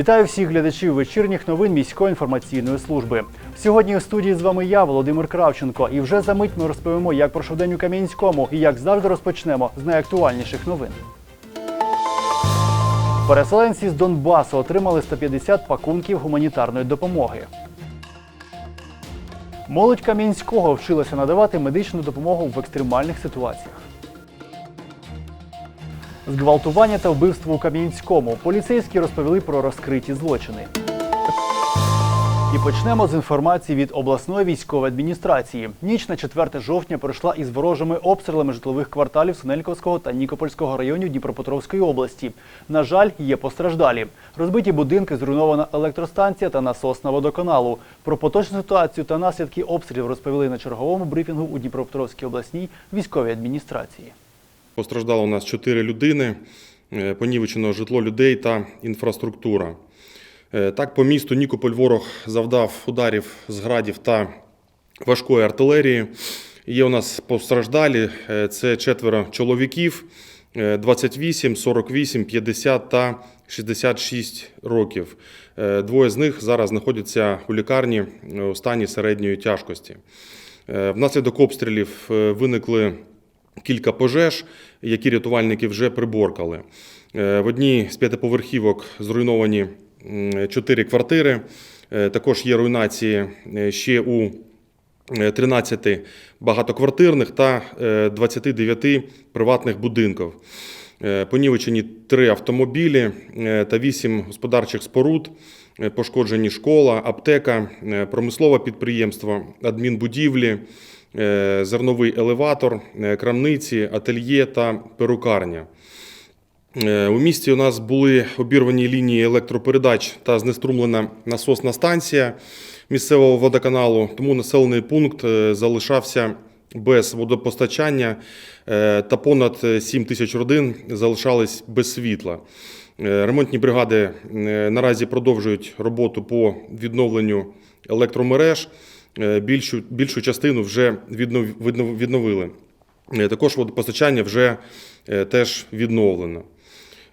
Вітаю всіх глядачів вечірніх новин міської інформаційної служби. Сьогодні у студії з вами я, Володимир Кравченко, і вже за мить ми розповімо, як пройшов день у Кам'янському і як завжди розпочнемо з найактуальніших новин. Переселенці з Донбасу отримали 150 пакунків гуманітарної допомоги. Молодь Кам'янського вчилася надавати медичну допомогу в екстремальних ситуаціях. Зґвалтування та вбивство у Кам'янському. Поліцейські розповіли про розкриті злочини. І почнемо з інформації від обласної військової адміністрації. Ніч на 4 жовтня пройшла із ворожими обстрілами житлових кварталів Синельковського та Нікопольського районів Дніпропетровської області. На жаль, є постраждалі. Розбиті будинки, зруйнована електростанція та насосна водоканалу. Про поточну ситуацію та наслідки обстрілів розповіли на черговому брифінгу у Дніпропетровській обласній військовій адміністрації. Постраждало у нас 4 людини, е, понівечено житло людей та інфраструктура. Е, Так, по місту Нікополь ворог завдав ударів з градів та важкої артилерії. Є у нас постраждалі, е, це четверо чоловіків, е, 28, 48, 50 та 66 років. Двоє з них зараз знаходяться у лікарні у стані середньої тяжкості. Внаслідок обстрілів виникли кілька пожеж, які рятувальники вже приборкали. Е, В одній з п'ятиповерхівок зруйновані чотири квартири. Е, Також є руйнації е, ще у е, 13 багатоквартирних та е, 29 приватних будинків. Понівечені три автомобілі та вісім господарчих споруд. Пошкоджені школа, аптека, промислове підприємство, адмінбудівлі, зерновий елеватор, е, крамниці, ательє та перукарня. Е, У місті у нас були обірвані лінії електропередач та знеструмлена насосна станція місцевого водоканалу, тому населений пункт е, залишався без водопостачання е, та понад 7 тисяч родин залишались без світла. Е, Ремонтні бригади е, наразі продовжують роботу по відновленню електромереж. Е, Більшу, більшу частину вже віднов- віднов- відновили. Е, Також водопостачання вже е, теж відновлено.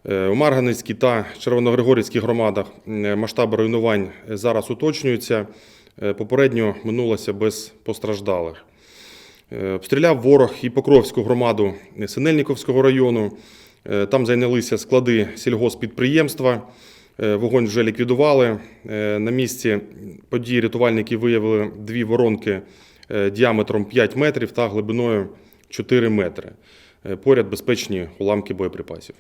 У Марганецькій та Червоногригорівській громадах масштаби руйнувань зараз уточнюються. Попередньо минулося без постраждалих. Обстріляв ворог і Покровську громаду Синельниковського району. Там зайнялися склади сільгоспідприємства. Е, Вогонь вже ліквідували. Е, На місці події рятувальники виявили дві воронки е, діаметром 5 метрів та глибиною 4 метри. Поряд безпечні уламки боєприпасів.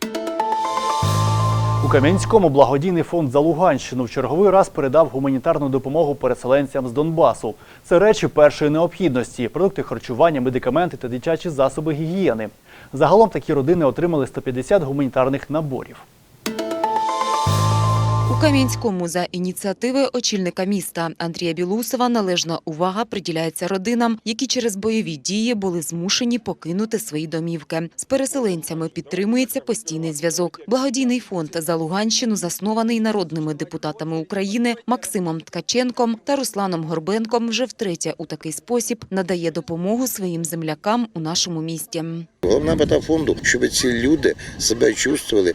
У Кам'янському благодійний фонд за Луганщину в черговий раз передав гуманітарну допомогу переселенцям з Донбасу. Це речі першої необхідності: продукти харчування, медикаменти та дитячі засоби гігієни. Загалом такі родини отримали 150 гуманітарних наборів. У Кам'янському за ініціативи очільника міста Андрія Білусова належна увага приділяється родинам, які через бойові дії були змушені покинути свої домівки. З переселенцями підтримується постійний зв'язок. Благодійний фонд за Луганщину заснований народними депутатами України Максимом Ткаченком та Русланом Горбенком. Вже втретє у такий спосіб надає допомогу своїм землякам у нашому місті. Головна мета фонду, щоб ці люди себе чувствували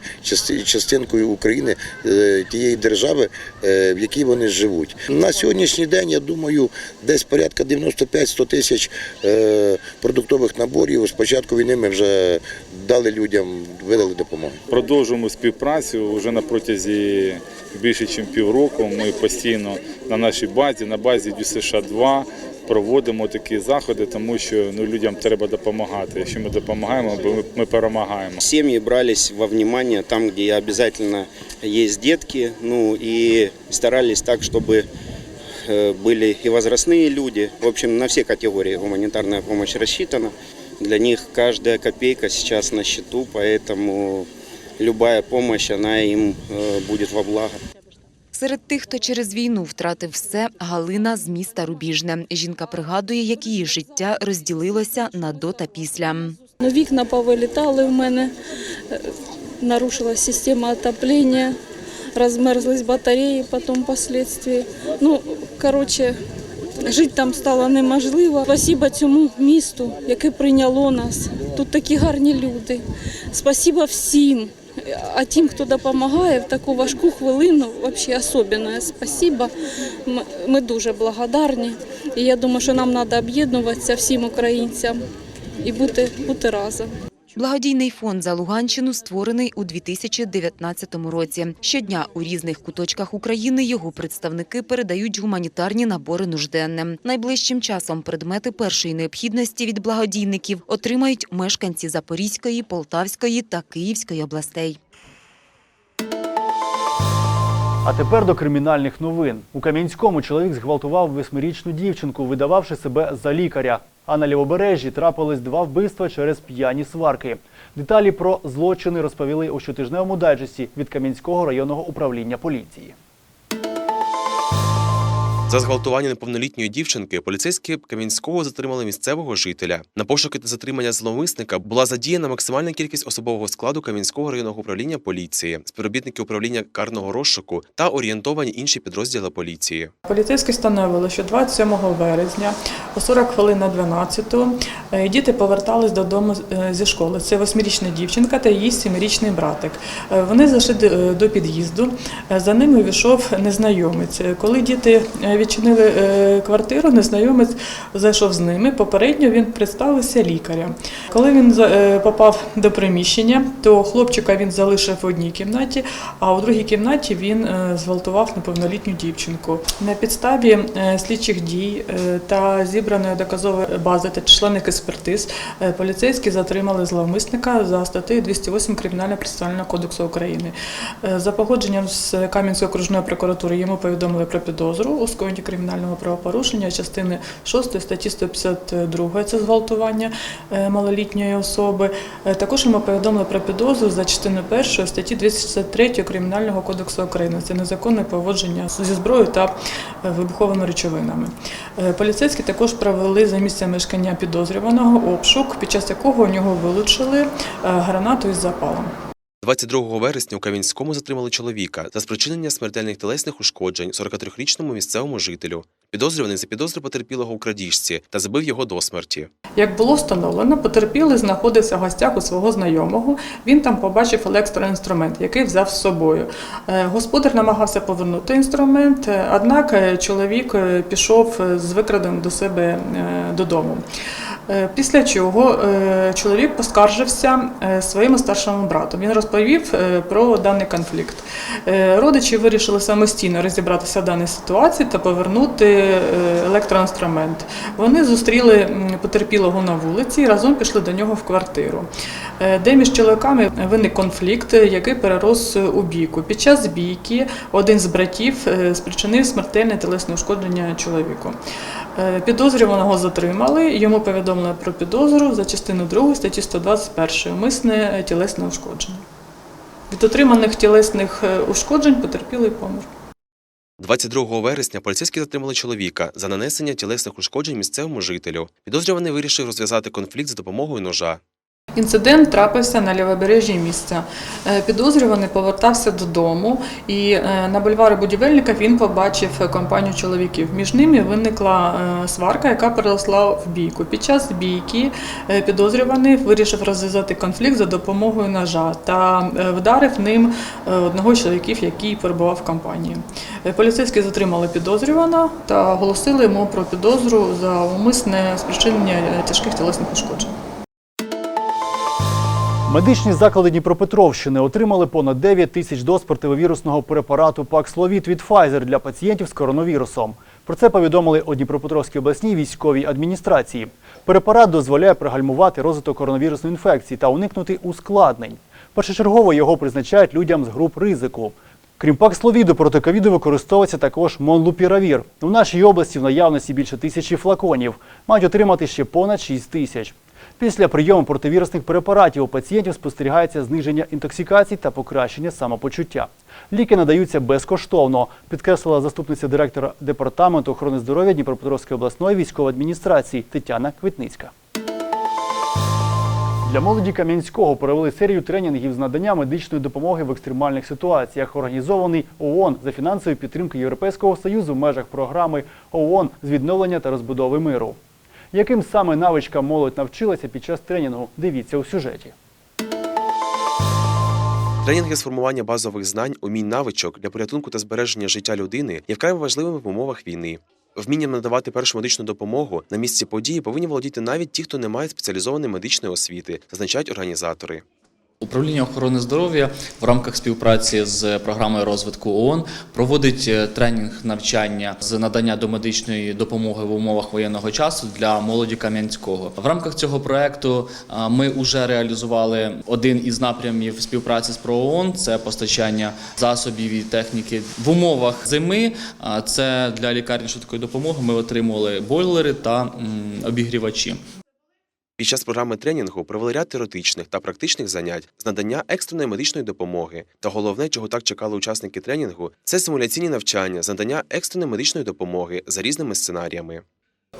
частинкою України, е, тієї держави, е, в якій вони живуть. На сьогоднішній день, я думаю, десь порядка 95-100 тисяч е, продуктових наборів. З початку війни ми вже дали людям, видали допомогу. Продовжуємо співпрацю вже на протязі більше ніж півроку. Ми постійно на нашій базі, на базі ДЮСШ 2 проводимо такі заходи, тому що ну, людям треба допомагати. Якщо ми допомагаємо, бо ми, ми перемагаємо. Семьи брались во внимание там, где обязательно есть детки, ну и старались так, чтобы э, были и возрастные люди. В общем, на все категории гуманитарная помощь рассчитана. Для них каждая копейка сейчас на счету, поэтому любая помощь, она им э, будет во благо. Серед тих, хто через війну втратив все, Галина з міста Рубіжне. Жінка пригадує, як її життя розділилося на до та після. Ну, Вікна повилітали в мене, е, нарушилась система отопления, розмерзлись батареї потім впоследствии. Ну, коротше, жити там стало неможливо. Спасибо цьому місту, яке прийняло нас. Тут такі гарні люди. Спасибо всім А тим, хто допомагає в таку важку хвилину, взагалі особливе спасибо. Ми- дуже благодарні. І я думаю, що нам треба об'єднуватися всім українцям і бути, бути разом. Благодійний фонд за Луганщину створений у 2019 році. Щодня у різних куточках України його представники передають гуманітарні набори нужденним. Найближчим часом предмети першої необхідності від благодійників отримають мешканці Запорізької, Полтавської та Київської областей. А тепер до кримінальних новин. У Кам'янському чоловік зґвалтував восьмирічну дівчинку, видававши себе за лікаря. А на лівобережжі трапились два вбивства через п'яні сварки. Деталі про злочини розповіли у щотижневому дайджесті від Кам'янського районного управління поліції. За зґвалтування неповнолітньої дівчинки поліцейські Кам'янського затримали місцевого жителя. На пошуки та затримання зловмисника була задіяна максимальна кількість особового складу Кам'янського районного управління поліції, співробітники управління карного розшуку та орієнтовані інші підрозділи поліції. Поліцейські встановили, що 27 березня о 40 хвилин на 12 е, діти повертались додому е, зі школи. Це восьмирічна дівчинка та її сімирічний братик. Е, Вони зайшли до- під'їзду. За ними увійшов незнайомець. Коли діти відчинили е, квартиру, незнайомець зайшов з ними. Попередньо він представився лікарем. Коли він е, попав до приміщення, то хлопчика він залишив в одній кімнаті, а у другій кімнаті він е, зґвалтував неповнолітню дівчинку. На підставі слідчих дій та зібраної доказової бази та численних експертиз поліцейські затримали зловмисника за статтею 208 Кримінального процесуального кодексу України. За погодженням з Кам'янської окружної прокуратури йому повідомили про підозру у скоєнні кримінального правопорушення частини 6 статті 152 це зґвалтування е, малолітньої особи. Е, Також йому повідомили про підозру за частиною 1 статті 263 Кримінального кодексу України. Це незаконне поводження зі зброєю та е, вибуховими речовинами. Поліцейські також провели за місцем мешкання підозрюваного обшук, під час якого у нього вилучили гранату із запалом. 22 вересня у Кам'янському затримали чоловіка за спричинення смертельних тілесних ушкоджень 43-річному місцевому жителю. Підозрюваний запідозрив потерпілого у крадіжці та забив його до смерті. Як було встановлено, потерпілий знаходився в гостях у свого знайомого. Він там побачив електроінструмент, який взяв з собою. Е, Господар намагався повернути інструмент, е, однак е, чоловік пішов з викраденим до себе додому. Е, Після чого е, чоловік поскаржився е, своєму старшому брату. Він розповів про даний конфлікт. Родичі вирішили самостійно розібратися в даній ситуації та повернути електроінструмент. Вони зустріли потерпілого на вулиці і разом пішли до нього в квартиру, де між чоловіками виник конфлікт, який перерос у бійку. Під час бійки один з братів спричинив смертельне тілесне ушкодження чоловіку. Е, Підозрюваного затримали, йому повідомили про підозру за частину 2 статті 121 умисне тілесне ушкодження. Від отриманих тілесних е, ушкоджень потерпілий помер. 22 вересня поліцейські затримали чоловіка за нанесення тілесних ушкоджень місцевому жителю. Підозрюваний вирішив розв'язати конфлікт за допомогою ножа. Інцидент трапився на лівобережжі місця. Е, Підозрюваний повертався додому, і е, на бульварі будівельника він побачив компанію чоловіків. Між ними виникла е, сварка, яка переросла в бійку. Під час бійки підозрюваний вирішив розв'язати конфлікт за допомогою ножа та вдарив ним одного з чоловіків, який перебував в компанії. Поліцейські затримали підозрюваного та оголосили йому про підозру за умисне спричинення тяжких тілесних ушкоджень. Медичні заклади Дніпропетровщини отримали понад 9 тисяч доз противовірусного препарату Паксловід від Pfizer для пацієнтів з коронавірусом. Про це повідомили у Дніпропетровській обласній військовій адміністрації. Препарат дозволяє пригальмувати розвиток коронавірусної інфекції та уникнути ускладнень. Першочергово його призначають людям з груп ризику. Крім паксловіду, проти ковіду використовується також монлупіравір. У нашій області в наявності більше тисячі флаконів. Мають отримати ще понад 6 тисяч. Після прийому противірусних препаратів у пацієнтів спостерігається зниження інтоксикацій та покращення самопочуття. Ліки надаються безкоштовно, підкреслила заступниця директора департаменту охорони здоров'я Дніпропетровської обласної військової адміністрації Тетяна Квітницька. Для молоді Кам'янського провели серію тренінгів з надання медичної допомоги в екстремальних ситуаціях, організований ООН за фінансової підтримки Європейського союзу в межах програми ООН з відновлення та розбудови миру. Яким саме навичкам молодь навчилася під час тренінгу, дивіться у сюжеті. Тренінги з формування базових знань, умінь навичок для порятунку та збереження життя людини є вкрай важливими в умовах війни. Вмінням надавати першу медичну допомогу на місці події повинні володіти навіть ті, хто не має спеціалізованої медичної освіти, зазначають організатори. Управління охорони здоров'я в рамках співпраці з програмою розвитку ООН проводить е, тренінг навчання з надання домедичної допомоги в умовах воєнного часу для молоді Кам'янського. В рамках цього проекту ми вже реалізували один із напрямів співпраці з ПРООН – це постачання засобів і техніки в умовах зими. А, Це для лікарні швидкої допомоги. Ми отримували бойлери та обігрівачі. Під час програми тренінгу провели ряд теоретичних та практичних занять з надання екстреної медичної допомоги. Та головне, чого так чекали учасники тренінгу, це симуляційні навчання з надання екстреної медичної допомоги за різними сценаріями.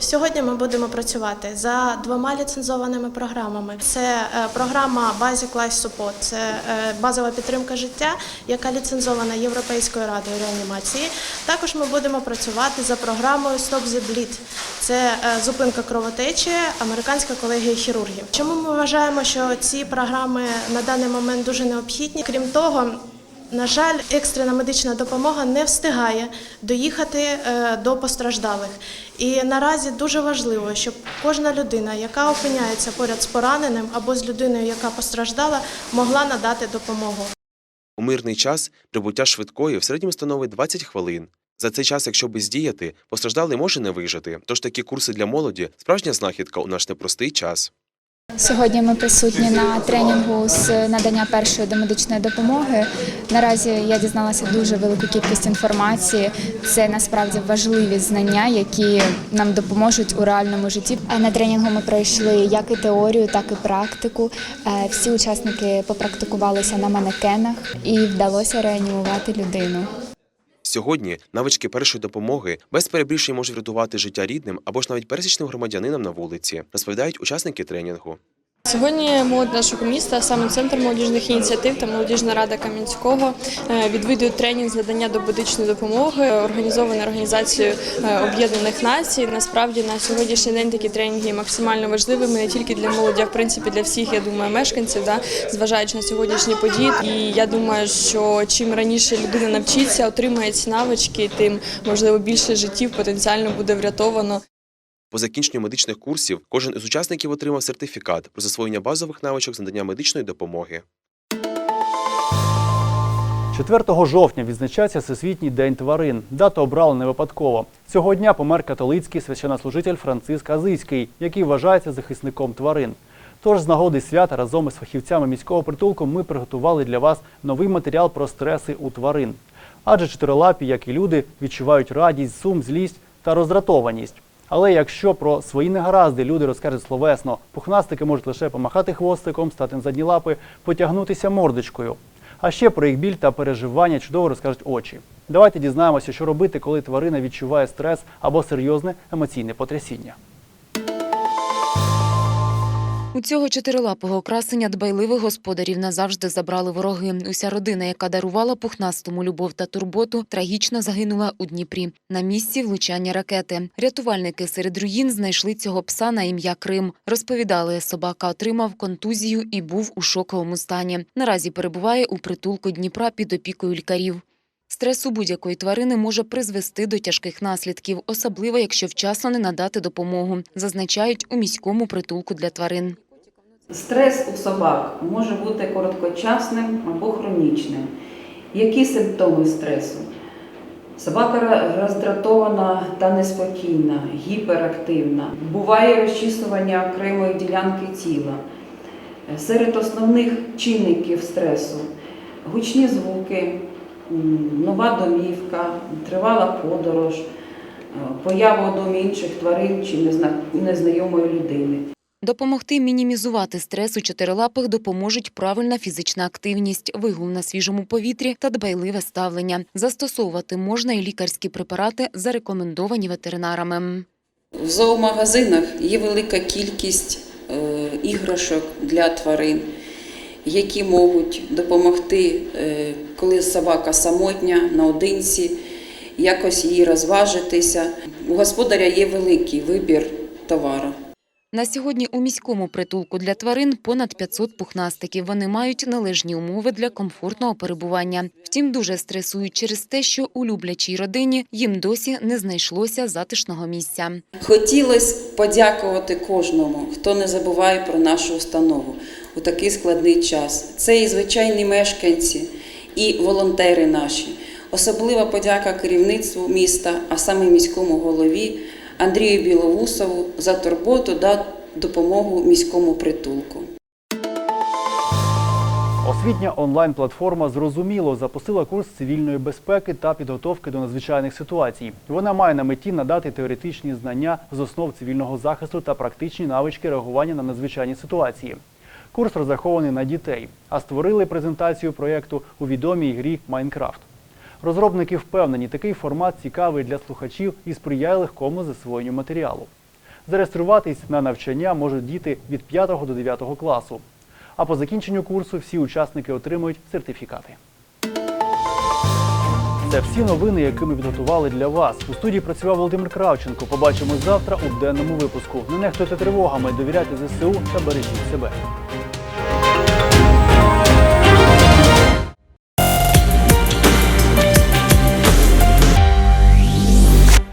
Сьогодні ми будемо працювати за двома ліцензованими програмами. Це е, програма Basic Life Support, це е, базова підтримка життя, яка ліцензована Європейською радою реанімації. Також ми будемо працювати за програмою Stop the Bleed. Це е, зупинка кровотечі, американська колегія хірургів. Чому ми вважаємо, що ці програми на даний момент дуже необхідні? Крім того. На жаль, екстрена медична допомога не встигає доїхати е, до постраждалих. І наразі дуже важливо, щоб кожна людина, яка опиняється поряд з пораненим або з людиною, яка постраждала, могла надати допомогу. У мирний час прибуття швидкої в середньому становить 20 хвилин. За цей час, якщо бездіяти, постраждалий може не вижити. Тож такі курси для молоді справжня знахідка у наш непростий час. Сьогодні ми присутні на тренінгу з надання першої домедичної допомоги. Наразі я дізналася дуже велику кількість інформації. Це насправді важливі знання, які нам допоможуть у реальному житті. На тренінгу ми пройшли як і теорію, так і практику. Е, Всі учасники попрактикувалися на манекенах і вдалося реанімувати людину. Сьогодні навички першої допомоги без перебільшень можуть врятувати життя рідним або ж навіть пересічним громадянинам на вулиці, розповідають учасники тренінгу. Сьогодні молодь нашого міста, саме центр молодіжних ініціатив та молодіжна рада Кам'янського е, відвідують тренінг з надання домедичної допомоги, організований організацією е, Об'єднаних Націй. Насправді на сьогоднішній день такі тренінги максимально важливими не тільки для молоді, а в принципі для всіх, я думаю, мешканців, да, зважаючи на сьогоднішні події. І я думаю, що чим раніше людина навчиться, отримає ці навички, тим можливо більше життів потенціально буде врятовано. По закінченню медичних курсів кожен із учасників отримав сертифікат про засвоєння базових навичок з надання медичної допомоги. 4 жовтня відзначається Всесвітній день тварин. Дату обрали не випадково. Цього дня помер католицький священнослужитель Франциск Азийський, який вважається захисником тварин. Тож з нагоди свята разом із фахівцями міського притулку ми приготували для вас новий матеріал про стреси у тварин. Адже чотирилапі, як і люди, відчувають радість, сум, злість та роздратованість. Але якщо про свої негаразди люди розкажуть словесно, пухнастики можуть лише помахати хвостиком, стати на задні лапи, потягнутися мордочкою. А ще про їх біль та переживання чудово розкажуть очі. Давайте дізнаємося, що робити, коли тварина відчуває стрес або серйозне емоційне потрясіння. У цього чотирилапого красення дбайливих господарів назавжди забрали вороги. Уся родина, яка дарувала пухнастому любов та турботу, трагічно загинула у Дніпрі. На місці влучання ракети. Рятувальники серед руїн знайшли цього пса на ім'я Крим. Розповідали, собака отримав контузію і був у шоковому стані. Наразі перебуває у притулку Дніпра під опікою лікарів. Стрес у будь-якої тварини може призвести до тяжких наслідків, особливо якщо вчасно не надати допомогу, зазначають у міському притулку для тварин. Стрес у собак може бути короткочасним або хронічним. Які симптоми стресу? Собака роздратована та неспокійна, гіперактивна. Буває розчісування окремої ділянки тіла. Серед основних чинників стресу гучні звуки, нова домівка, тривала подорож, е, поява у домі інших тварин чи незнайомої людини. Допомогти мінімізувати стрес у чотирилапих допоможуть правильна фізична активність, вигул на свіжому повітрі та дбайливе ставлення. Застосовувати можна і лікарські препарати, зарекомендовані ветеринарами. В зоомагазинах є велика кількість е, іграшок для тварин, які можуть допомогти, е, коли собака самотня, наодинці, якось їй розважитися. У господаря є великий вибір товару. На сьогодні у міському притулку для тварин понад 500 пухнастиків. Вони мають належні умови для комфортного перебування. Втім, дуже стресують через те, що у люблячій родині їм досі не знайшлося затишного місця. Хотілося подякувати кожному, хто не забуває про нашу установу у такий складний час. Це і звичайні мешканці, і волонтери наші. Особлива подяка керівництву міста, а саме міському голові Андрію Білоусову за турботу та допомогу міському притулку. Освітня онлайн-платформа зрозуміло запустила курс цивільної безпеки та підготовки до надзвичайних ситуацій. Вона має на меті надати теоретичні знання з основ цивільного захисту та практичні навички реагування на надзвичайні ситуації. Курс розрахований на дітей, а створили презентацію проєкту у відомій грі Майнкрафт. Розробники впевнені, такий формат цікавий для слухачів і сприяє легкому засвоєнню матеріалу. Зареєструватись на навчання можуть діти від 5 до 9 класу. А по закінченню курсу всі учасники отримують сертифікати. Це всі новини, які ми підготували для вас. У студії працював Володимир Кравченко. Побачимось завтра у денному випуску. Не нехтуйте тривогами, довіряйте ЗСУ та бережіть себе.